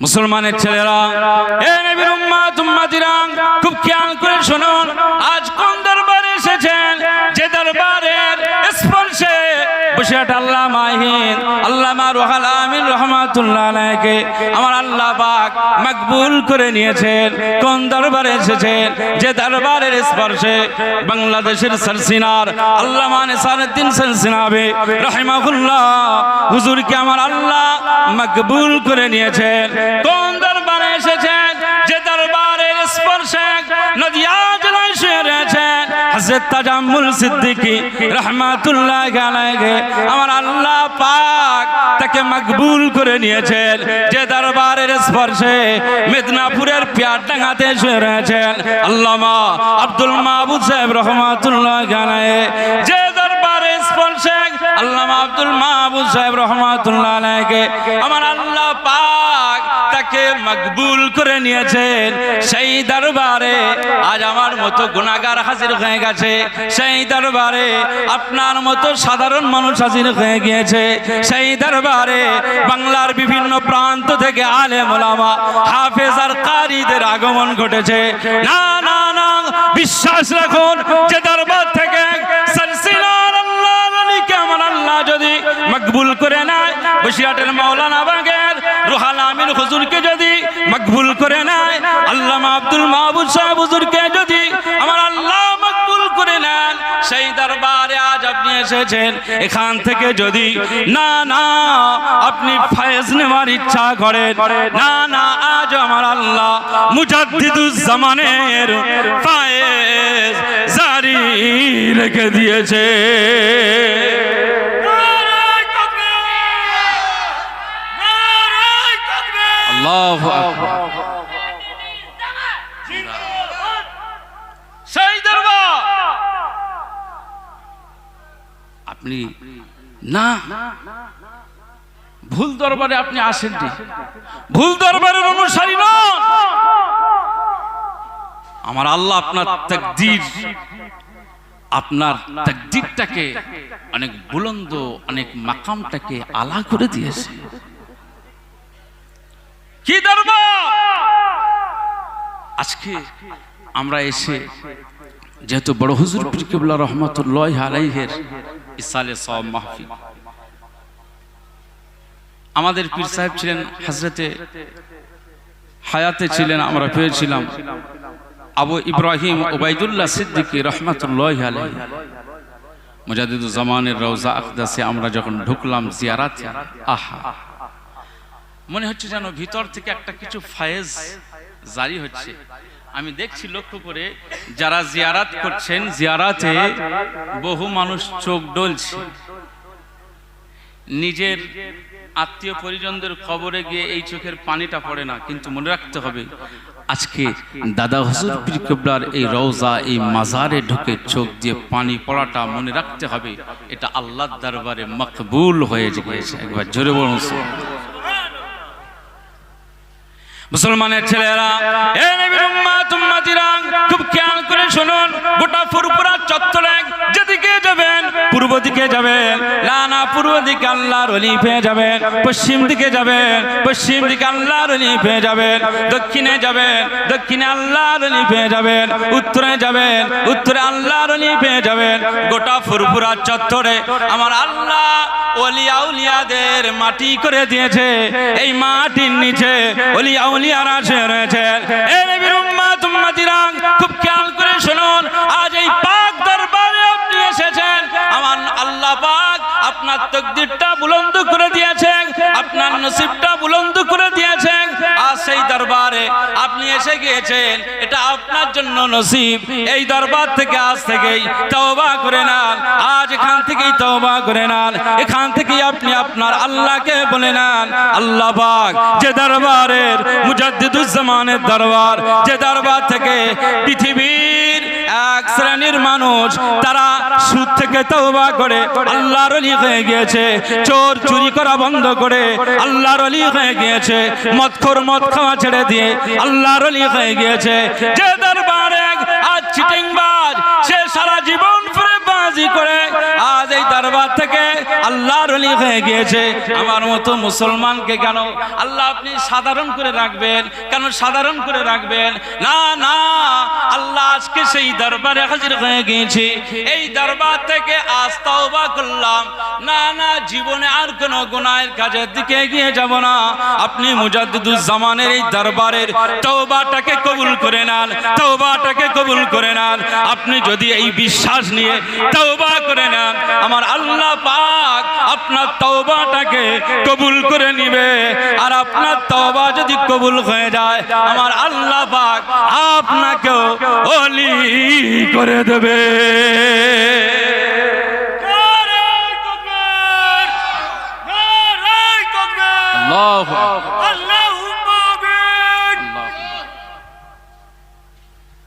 মুসলমানের ছেলেরা এ নবীর উম্মাত উম্মাতিরা খুব খেয়াল করে শুনুন আজ কোন দরবারে এসেছেন বসিরহাট আল্লাহ মাহিন, আল্লামা রুহাল রহমাতুল্লাহ আলাইহিকে আমার আল্লাহ পাক মকবুল করে নিয়েছেন, কোন দরবারে এসেছেন, যে দরবারের স্পর্শে বাংলাদেশের সরসিনার আল্লামা নিসারউদ্দিন সরসিনাবে রহিমাহুল্লাহ হুজুরকে আমার আল্লাহ মকবুল করে নিয়েছেন, কোন হযরত তাজাম্মুল সিদ্দিকী রহমাতুল্লাহ আমার আল্লাহ পাক তাকে মকবুল করে নিয়েছেন। যে দরবারের স্পর্শে মেদিনীপুরের পিয়ারডাঙ্গাতে শুয়ে রয়েছেন আল্লামা আব্দুল মাহবুব সাহেব রহমাতুল্লাহ আলাইহি। যে দরবারে স্পর্শে আল্লামা আব্দুল মাহবুব সাহেব রহমাতুল্লাহ আলাইহি। আমার আল্লাহ পাক তাকে মকবুল করে নিয়েছেন। সেই দরবারে আজ আমার মতো গুণাগার হাজির হয়ে গেছে। সেই দরবারে আপনার মতো সাধারণ মানুষ হাজির হয়ে গিয়েছে। সেই দরবারে বাংলার বিভিন্ন প্রান্ত থেকে আলে মোলামা হাফেজ আর কারিদের আগমন ঘটেছে। না না না, বিশ্বাস রাখুন, যে দরবার থেকে আমার আল্লাহ যদি মকবুল করে নেয় বসিরহাটের মৌলানা বাগের আমির হুজুরকে যদি মকবুল করে নেয়, আল্লামা আব্দুল মাহবুব সাহেব হুজুরকে যদি আমার আল্লাহ মকবুল করে নেন, সেই দরবারে আজ আপনি এসেছেন। এখান থেকে যদি না না, আপনি ফায়েজ নেওয়ার ইচ্ছা করেন, না না, আজ আমার আল্লাহ মুজাদ্দিদুজ্জামানের ফায়েজ জারি রেখে দিয়েছে আল্লাহু আকবার সেই দরবার আপনি না। ভুল দরবারে আপনি আসেননি। ভুল দরবারের অনুসারী নন। আমার আল্লাহ আপনার তাকদীর, আপনার তাকদীরটাকে অনেক বুলন্দ, অনেক মাকামটাকে আলা করে দিয়েছে। কি দরবার? আজকে আমরা এসে যেহেতু বড় হুজুর পিরকিবুল্লাহ রহমতুল্লাহ আলাইহের ইসালে সব মাহফিল। আমাদের পীর সাহেব ছিলেন হাজরতে হায়াতে ছিলেন, আমরা পেয়েছিলাম। আবু ইব্রাহিম ওবায়দুল্লাহ সিদ্দিকী রহমতুল্লাহ আলাই মুজাদিদুল জামানের রওজা আকদাসে আমরা যখন ঢুকলাম জিয়ারাত, আহা! মনে হচ্ছে যেন ভিতর থেকে একটা কিছু ফায়েজ জারি হচ্ছে। আমি দেখছি লক্ষ্য করে যারা জিয়ারাত করছেন, জিয়ারাতে বহু মানুষ চোখ ডলছে। নিজের আত্মীয় পরিজনদের খবরে গিয়ে এই চোখের পানিটা পড়ে না, কিন্তু মনে রাখতে হবে, আজকে দাদা হুজুর পীর কেবলার এই রওজা, এই মাজারে ঢুকে চোখ দিয়ে পানি পড়াটা মনে রাখতে হবে, এটা আল্লাহর দরবারে মকবুল হয়ে গিয়েছে। একবার জোরে বলুন মুসলমানের ছেলেরা খুব খেয়াল করে শুনুন, গোটা ফুরপুরা চত্বরে যেদিকে যাবেন, পূর্ব দিকে যাবেন, লানা পূর্ব দিকে আল্লাহর অলি পেয়ে যাবেন, পশ্চিম দিকে যাবেন, পশ্চিম দিকে আল্লাহর অলি পেয়ে যাবেন, দক্ষিণে যাবেন, দক্ষিণে আল্লাহর অলি পেয়ে যাবেন, উত্তরে যাবেন, উত্তরে আল্লাহর অলি পেয়ে যাবেন, গোটা ফুরপুরা চত্বরে আমার আল্লাহ ওলিয়া উলিয়াদের মাটি করে দিয়েছে। এই মাটির নিচে ওলিয়া উলিয়ারা সে রয়েছেন এ নবীর উম্মাত, উম্মাতিরা, খুব খেয়াল করে শুনুন, আজ এই পাক দরবারে আপনি এসেছেন। আমার আল্লাহ পাক আপনার তকদিরটা বুলন্দ করে দিয়েছেন, আপনার নসিবটা বুলন্দ করে সেই দরবারে আপনি এসে গিয়েছেন, এটা আপনার জন্য নসিব। এই দরবার থেকে আজ থেকেই তওবা করে নেন। আজ এখান থেকেই তওবা করে নেন। এখান থেকেই আপনি আপনার আল্লাহকে বলে নেন। আল্লাহ পাক যে দরবারের মুজাদ্দিদুজ্জামানের দরবার, যে দরবার থেকে পৃথিবীর এক শ্রেণির মানুষ, তারা সুদ থেকে তওবা করে, আল্লাহর অলি হয়ে গিয়েছে। চোর চুরি করা বন্ধ করে, আল্লাহর অলি হয়ে গিয়েছে। মদখোর মদ খাওয়া ছেড়ে দিয়ে আল্লাহর অলি হয়ে গিয়েছে। যে দরবারে আজ চিটিংবাজ, সে সারা জীবন ফিরে বাজি করে এই দরবার থেকে আল্লাহর অলি হয়ে গিয়েছে। আমার মতো মুসলমানকে কেন আল্লাহ আপনি সাধারণ করে রাখবেন? কেন সাধারণ করে রাখবেন? না না, আল্লাহ আজকে সেই দরবারে হাজির হয়ে গিয়েছি। এই দরবার থেকে আজ তওবা করলাম। না না, জীবনে আর কোনো গুনাহের কাজের দিকে এগিয়ে যাব না। আপনি মুজাদ্দিদুজ জামানের এই দরবারের তওবাটাকে কবুল করে নেন, তওবাটাকে কবুল করে নেন। আপনি যদি এই বিশ্বাস নিয়ে তওবা করে নেন আমার আল্লাহ পাক আপনার তওবাটাকে কবুল করে নিবে আর আপনার তওবা যদি কবুল হয়ে যায় আমার আল্লাহ পাক আপনাকেও ওলি করে দেবে আল্লাহু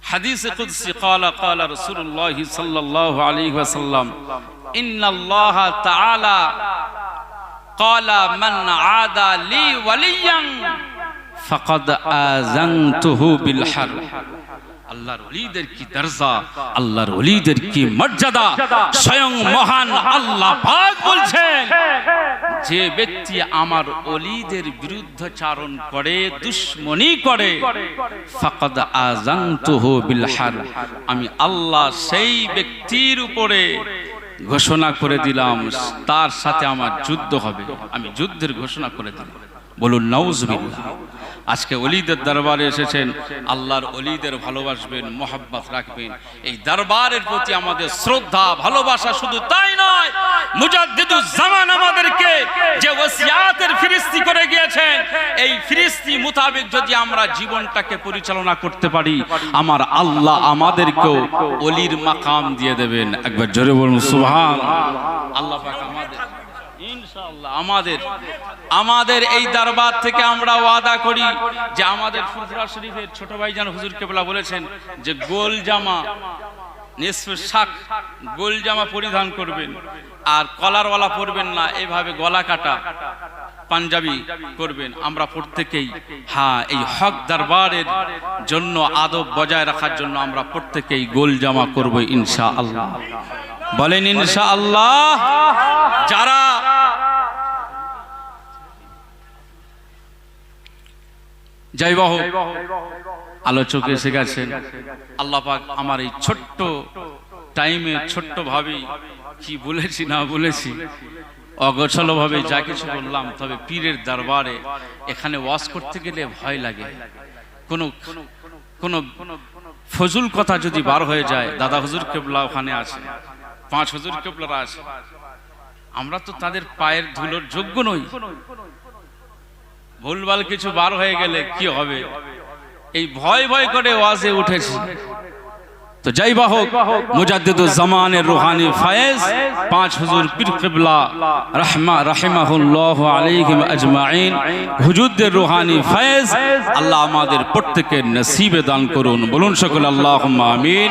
حديث قدسي قال قال رسول الله صلى الله عليه وسلم إن الله تعالى قال من عادى لي وليا فقد آذنته بالحرب আল্লাহর ওলিদের কি দরজা আল্লাহর ওলিদের কি মর্যাদা স্বয়ং মহান আল্লাহ পাক বলছেন যে ব্যক্তি আমার অলিদের বিরুদ্ধাচারণ করে দুশ্মনী করে ফাকাদ আজানতুহু বিল হারব আমি আল্লাহ সেই ব্যক্তির উপরে ঘোষণা করে দিলাম, তার সাথে আমার যুদ্ধ হবে। আমি যুদ্ধের ঘোষণা করে দিলাম। বলুন, নাউজুবিল্লাহ। আজকে অলিদের দরবারে এসেছেন, আল্লাহর অলিদের ভালোবাসবেন, মোহাব্বত রাখবেন। এই দরবারের প্রতি আমাদের শ্রদ্ধা, ভালোবাসা শুধু তাই নয় মুজাদ্দিদুজ জামান আমাদেরকে যে ওসিয়াতের ফিরিস্তি করে গিয়েছেন, এই ফিরিস্তি মোতাবেক যদি আমরা জীবনটাকে পরিচালনা করতে পারি, আমার আল্লাহ আমাদেরকেও অলির মাকাম দিয়ে দেবেন। একবার জোরে বলুন, সুবহান আল্লাহ পাক আমাদের আমাদের আমাদের এই দরবার থেকে আমরা ওয়াদা করি যে আমাদের ফুরফুরা শরীফের ছোট ভাইজান হুজুর কেবলা বলেছেন যে গোল জামা শাক, গোল জামা পরিধান করবেন আর কলারওয়ালা পরবেন না, এভাবে গলা কাটা পাঞ্জাবি করবেন আমরা প্রত্যেকেই হ্যাঁ এই হক দরবারের জন্য আদব বজায় রাখার জন্য আমরা প্রত্যেকেই গোল জামা করব ইনশা আল্লাহ বলেন ইনশা আল্লাহ যারা যাই বাহ। আলোচক এসে গেছেন। আল্লাহ পাক আমার এই ছোট্ট টাইমে ছোট্ট ভাবে কি বলেছি না বলেছি? অগোছল ভাবে যা কিছু বললাম তবে পীরের দরবারে এখানে ওয়াজ করতে গেলে ভয় লাগে। কোনো কোনো ফজুল কথা যদি বার হয়ে যায় দাদা হুজুর কেবলা ওখানে আছে পাঁচ হুজুর কেবলারা আছে। আমরা তো তাদের পায়ের ধুলোর যোগ্য নই। ভুলভাল কিছু বার হয়ে গেলে কি হবে? এই ভয় ভয় করে ওয়াজে উঠেছি। তো যাই বা হোক মুজাদ্দিদুল জামানের রুহানি ফায়েজ, পাঁচ হুজুর পীর কিবলা, রাহমা, রাহিমাহুল্লাহ আলাইহিম আজমাইন, হুজুরদের রুহানি ফায়েজ, আল্লাহ আমাদের প্রত্যেকের নসিবে দান করুন। বলুন সকল আল্লাহুম্মা আমিন।